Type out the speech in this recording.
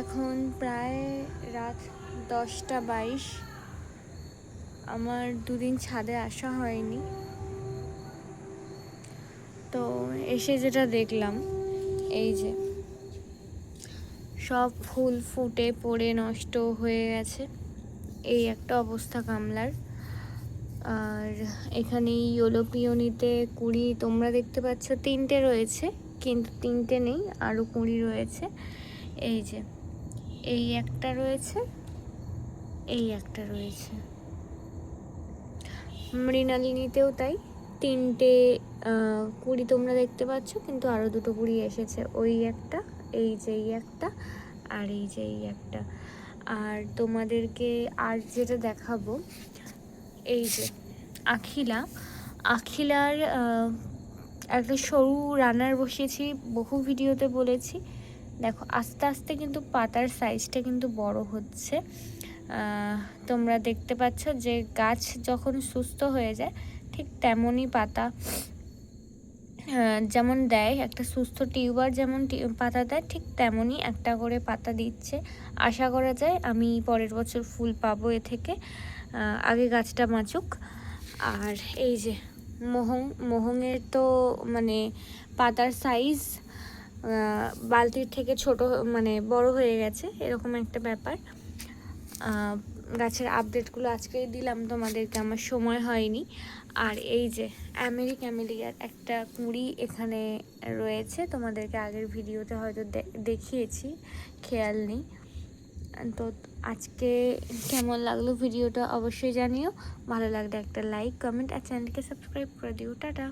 এখন প্রায় রাত দশটা বাইশ। আমার দুদিন ছাদে আসা হয়নি। তো এসে যেটা দেখলাম, এই যে সব ফুল ফুটে পড়ে নষ্ট হয়ে গেছে। এই একটা অবস্থা গামলার আর এখানে ইয়োলো পিওনিতে কুড়ি, তোমরা দেখতে পাচ্ছ তিনটে রয়েছে, কিন্তু তিনটে নেই আরও কুড়ি রয়েছে। এই যে এই একটা রয়েছে, এই একটা রয়েছে। মৃণালিনীতেও তাই, তিনটে কুড়ি তোমরা দেখতে পাচ্ছ, কিন্তু আরও দুটো কুড়ি এসেছে। ওই একটা, এই যে এই একটা, আর এই যে এই একটা। আর তোমাদেরকে আর যেটা দেখাবো, এই যে আখিলা। আখিলার একটা সরু রানার বসিয়েছি, বহু ভিডিওতে বলেছি। দেখো, আস্তে আস্তে কিন্তু পাতার সাইজটা কিন্তু বড় হচ্ছে। তোমরা দেখতে পাচ্ছ যে গাছ যখন সুস্থ হয়ে যায়, ঠিক তেমনই পাতা যেমন দেয়, একটা সুস্থ টিউবার যেমন পাতা দেয়, ঠিক তেমনই একটা করে পাতা দিচ্ছে। আশা করা যায় আমি পরের বছর ফুল পাবো এ থেকে। আগে গাছটা বাঁচুক আর এই যে, মোহং, মোহংয়ের তো মানে পাতার সাইজ বালতির থেকে ছোট মানে বড় হয়ে গেছে, এরকম একটা ব্যাপার। গাছের আপডেটগুলো আজকেই দিলাম, তোমাদেরকে আমার সময় হয়নি। আর এই যে আমেরিক আমেরিকার একটা কুঁড়ি এখানে রয়েছে, তোমাদেরকে আগের ভিডিওতে হয়তো দেখিয়েছি, খেয়াল নেই। তো আজকে কেমন লাগল ভিডিওটা অবশ্যই জানিও, ভালো লাগলে একটা লাইক কমেন্ট আর চ্যানেলকে সাবস্ক্রাইব করে দিও, টাটা।